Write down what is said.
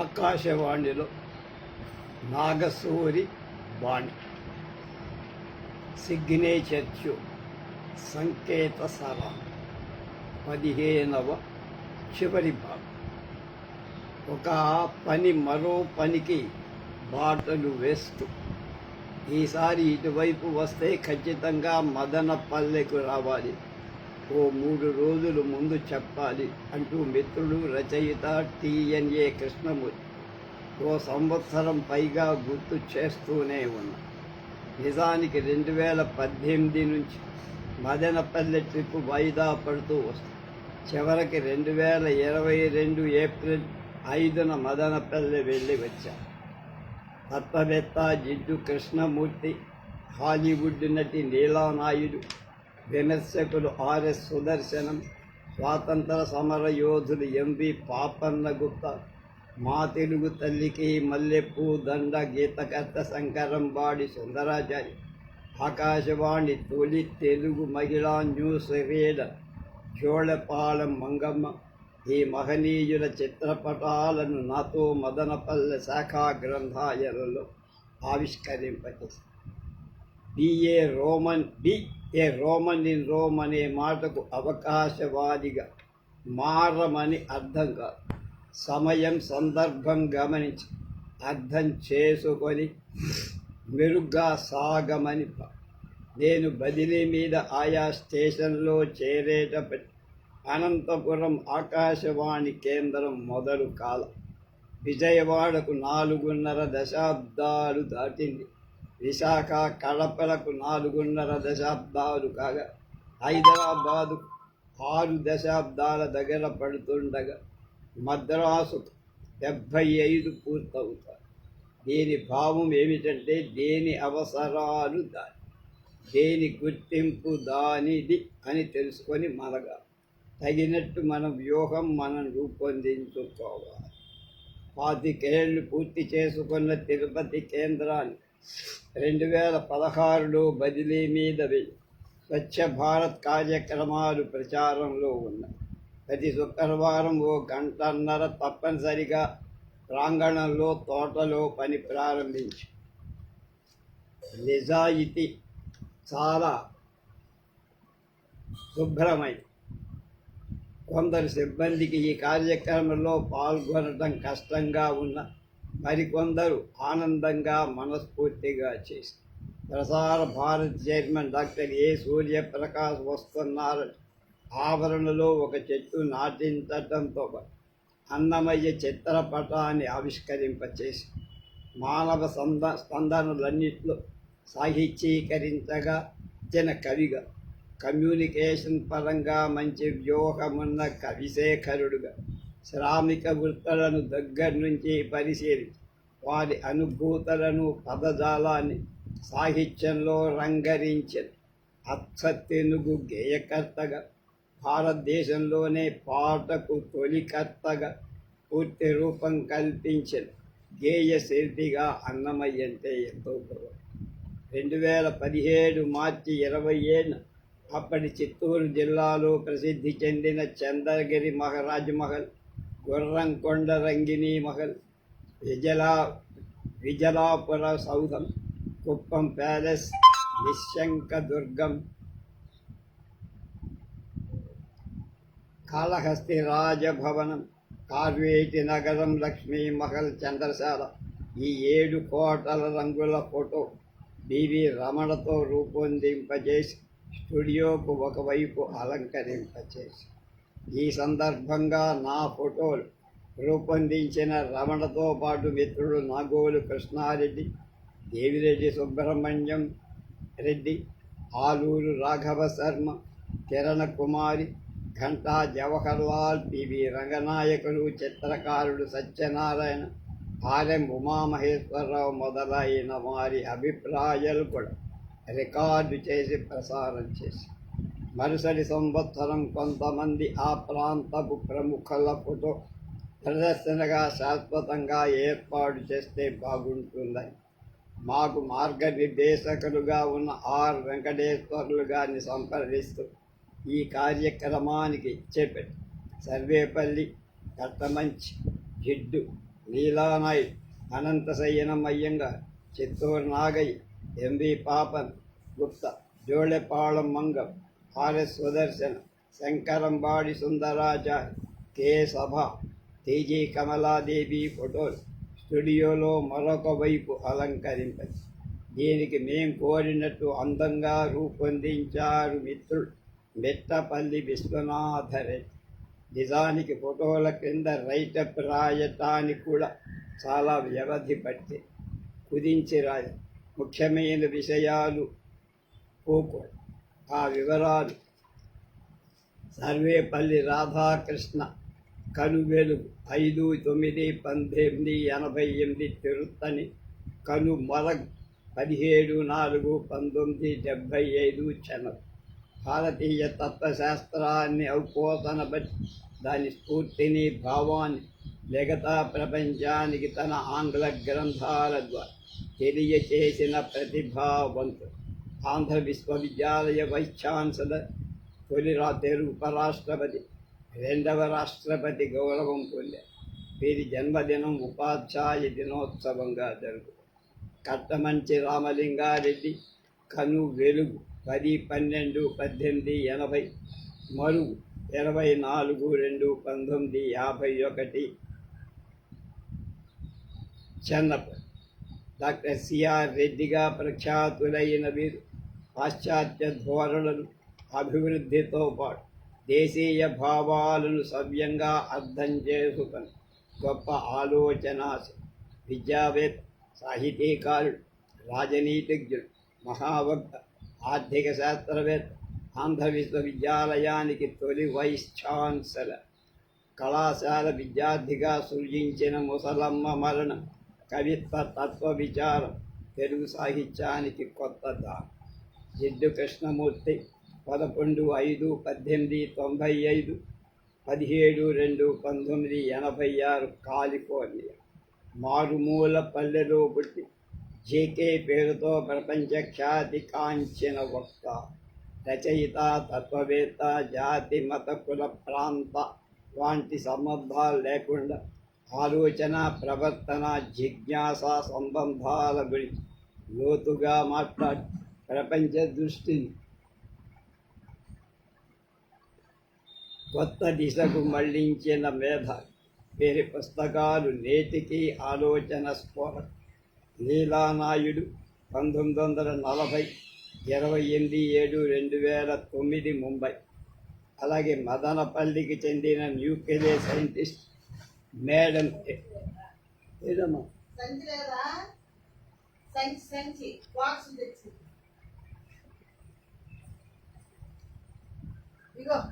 ఆకాశవాణిలో నాగసూరి వాణి సిగ్నేచర్చు సంకేత సరా పదిహేనవ చివరి భాగం. ఒక పని మరో పనికి బాటలు వేస్తూ ఈసారి ఇటువైపు వస్తే ఖచ్చితంగా మదన పల్లెకు రావాలి. ఓ మూడు రోజులు ముందు చెప్పాలి అంటూ మిత్రుడు రచయిత టిఎన్ఏ కృష్ణమూర్తి. ఓ సంవత్సరం పైగా గుర్తు చేస్తూనే ఉన్నా. నిజానికి రెండు వేల పద్దెనిమిది నుంచి మదనపల్లె ట్రిప్ వాయిదా పడుతూ వస్తుంది. చివరికి రెండు వేల ఇరవై రెండు ఏప్రిల్ ఐదున మదనపల్లె వెళ్ళి వచ్చా. తత్వవేత్త జిడ్డు కృష్ణమూర్తి హాలీవుడ్ నటి నీలానాయుడు విమర్శకులు ఆర్ఎస్ సుదర్శనం స్వాతంత్ర సమర యోధులు ఎంవి పాపన్న గుప్తా మా తెలుగు తల్లికి మల్లెపూ దండ గీతకర్త శంకరంబాడి సుందరాచారి ఆకాశవాణి తొలి తెలుగు మహిళా న్యూస్ రీడర్ జోళపాలెం మంగమ్మ ఈ మహనీయుల చిత్రపటాలను నాతో మదనపల్లె శాఖా గ్రంథాలయంలో ఆవిష్కరింపచేసి BA Roman B A Roman in Rome అనే మాటకు అవకాశవాదిగా మారమని అర్థం కాదు. సమయం సందర్భం గమనించి అర్థం చేసుకొని మెరుగ్గా సాగమని నేను బదిలీ మీద ఆయా స్టేషన్లో చేరేటప్పటి అనంతపురం ఆకాశవాణి కేంద్రం మొదలు కాల. విజయవాడకు నాలుగున్నర దశాబ్దాలు దాటింది. విశాఖ కడపలకు నాలుగున్నర దశాబ్దాలు కాగా హైదరాబాదు ఆరు దశాబ్దాల దగ్గర పడుతుండగా మద్రాసు డెబ్భై ఐదు పూర్తవుతాయి. దీని భావం ఏమిటంటే దేని అవసరాలు దాని దేని గుర్తింపు దానిది అని తెలుసుకొని మనగా తగినట్టు మన వ్యూహం మనం రూపొందించుకోవాలి. పాతికేళ్ళు పూర్తి చేసుకున్న తిరుపతి కేంద్రాన్ని రెండు వేల పదహారులో బదిలీ మీద స్వచ్ఛ భారత్ కార్యక్రమాలు ప్రచారంలో ఉన్నాయి. ప్రతి శుక్రవారం ఓ గంటన్నర తప్పనిసరిగా ప్రాంగణంలో తోటలో పని ప్రారంభించి నిజాయితీ చాలా శుభ్రమైంది కొందరు సిబ్బందికి ఈ కార్యక్రమంలో పాల్గొనడం కష్టంగా ఉన్న మరికొందరు ఆనందంగా మనస్ఫూర్తిగా చేసి Prasar Bharat chairman doctor A Suryaprakash వస్తున్నారు. ఆవరణలో ఒక చెట్టు నాటించడంతో అన్నమయ్య చిత్రపటాన్ని ఆవిష్కరింపచేసి మానవ సంద స్పందనలన్నింటిలో సాహిత్యీకరించగా ఇచ్చిన కవిగా కమ్యూనికేషన్ పరంగా మంచి వ్యూహమున్న కవిశేఖరుడుగా శ్రామిక వృత్తులను దగ్గర నుంచి పరిశీలించి వారి అనుభూతులను పదజాలాన్ని సాహిత్యంలో రంగరించిన. అచ్చ గేయకర్తగా భారతదేశంలోనే పాటకు తొలికర్తగా పూర్తి రూపం కల్పించిన. గేయ శిల్పిగా అన్నమయ్య అంటే ఎంతో గౌరవం. రెండు వేల పదిహేడు మార్చి ఇరవై ఏడున అప్పటి చిత్తూరు జిల్లాలో ప్రసిద్ధి చెందిన చంద్రగిరి మహారాజ్ మహల్ గుర్రంకొండ రంగిణీ మహల్ విజలా విజలాపుర సౌధం కుప్పం ప్యాలెస్ నిశంక దుర్గం కాళహస్తి రాజభవనం కార్వేటి నగరం లక్ష్మీ మహల్ చంద్రశాల. ఈ ఏడు కోటల రంగుల ఫోటో బివి రమణతో రూపొందింపజేసి స్టూడియోకు ఒకవైపు అలంకరింపచేసి ఈ సందర్భంగా నా ఫోటోలు రూపొందించిన రమణతో పాటు మిత్రుడు నాగోలు కృష్ణారెడ్డి దేవిరెడ్డి సుబ్రహ్మణ్యం రెడ్డి ఆలూరు రాఘవ శర్మ కిరణ కుమారి ఘంటా జవహర్లాల్ పివి రంగనాయకులు చిత్రకారుడు సత్యనారాయణ ఆర్ఎం ఉమామహేశ్వరరావు మొదలైన వారి అభిప్రాయాలు కూడా రికార్డు చేసి ప్రసారం చేసి మరుసటి సంవత్సరం కొంతమంది ఆ ప్రాంతపు ప్రముఖులతో ప్రదర్శనగా శాశ్వతంగా ఏర్పాటు చేస్తే బాగుంటుందని. మాకు మార్గనిర్దేశకులుగా ఉన్న ఆర్ వెంకటేశ్వర్లు గారిని సంప్రదిస్తూ ఈ కార్యక్రమానికి చెప్పాడు సర్వేపల్లి కట్టమంచి జిడ్డు లీలానాయ్ అనంతశయనం అయ్యంగార్ చిత్తూరు నాగయ్య ఎంవి పాపన్ గుప్త జోళెపాళం మంగం ఆర్ఎస్ సుదర్శన్ శంకరంబాడి సుందరాచార్య కే సభ తేజీ కమలాదేవి ఫోటోలు. స్టూడియోలో మరొక వైపు అలంకరింపది దీనికి మేం కోరినట్టు అందంగా రూపొందించారు మిత్రుడు మెట్టపల్లి విశ్వనాథరెడ్డి. నిజానికి ఫోటోల క్రింద రైటప్ రాయటానికి కూడా చాలా వ్యవధి పట్టి కుదించి రాయ. ముఖ్యమైన విషయాలు పోకూడదు. ఆ వివరాలు. సర్వేపల్లి రాధాకృష్ణ కనువెలుగు ఐదు తొమ్మిది పంతొమ్మిది ఎనభై ఎనిమిది తిరుత్తని కనుమరగ్ పదిహేడు నాలుగు పంతొమ్మిది డెబ్భై ఐదు చెన్నై. భారతీయ తత్వశాస్త్రాన్ని ఔపోతన బట్టి దాని స్ఫూర్తిని భావాన్ని మిగతా ప్రపంచానికి తన ఆంగ్ల గ్రంథాల ద్వారా తెలియచేసిన ప్రతిభావంతుడు. ఆంధ్ర విశ్వవిద్యాలయ వైస్ ఛాన్సలర్ తొలి రా తెలుగు ఉపరాష్ట్రపతి రెండవ రాష్ట్రపతి గౌరవం పొందారు. వీరి జన్మదినం ఉపాధ్యాయ దినోత్సవంగా జరుగుతుంది. కట్టమంచి రామలింగారెడ్డి కను వెలుగు పది పన్నెండు పద్దెనిమిది ఎనభై మరుగు ఇరవై నాలుగు రెండు పంతొమ్మిది యాభై ఒకటి చెన్నప్ప డాక్టర్ సిఆర్ రెడ్డిగా ప్రఖ్యాతులైన వీరు పాశ్చాత్య ధోరణులను అభివృద్ధితో పాటు దేశీయ భావాలను సవ్యంగా అర్థం చేసుకుని గొప్ప ఆలోచన విద్యావేత్త సాహితీకారుడు రాజనీతిజ్ఞుడు మహావక్త ఆర్థిక శాస్త్రవేత్త ఆంధ్ర విశ్వవిద్యాలయానికి తొలి వైస్ ఛాన్సలర్ కళాశాల విద్యార్థిగా సృజించిన ముసలమ్మ మరణం కవిత్వ తత్వ విచారం తెలుగు సాహిత్యానికి కొత్త దారి జిడ్డు కృష్ణమూర్తి పదకొండు ఐదు పద్దెనిమిది తొంభై ఐదు పదిహేడు రెండు పంతొమ్మిది ఎనభై ఆరు కాలిఫోర్నియా. మారుమూల పల్లెలో పుట్టి జేకే పేరుతో ప్రపంచ ఖ్యాతి కాంచిన వక్త రచయిత తత్వవేత్త జాతి మత కుల ప్రాంత వంటి సంబంధాలు లేకుండా ఆలోచన ప్రవర్తన జిజ్ఞాస సంబంధాల గురించి లోతుగా మాట్లాడి ప్రపంచ దృష్టిని. కొత్త దిశకు మళ్ళించిన మేధ వీరి పుస్తకాలు నేటికి ఆలోచన స్ఫోర. లీలానాయుడు పంతొమ్మిది వందల నలభై ఇరవై ఎనిమిది ఏడు రెండు వేల తొమ్మిది ముంబై. అలాగే మదనపల్లికి చెందిన న్యూక్లియర్ సైంటిస్ట్ మేడం ఏదమ్మా? సంచి లేదా? సంచి సంచి బాక్స్ 그러니까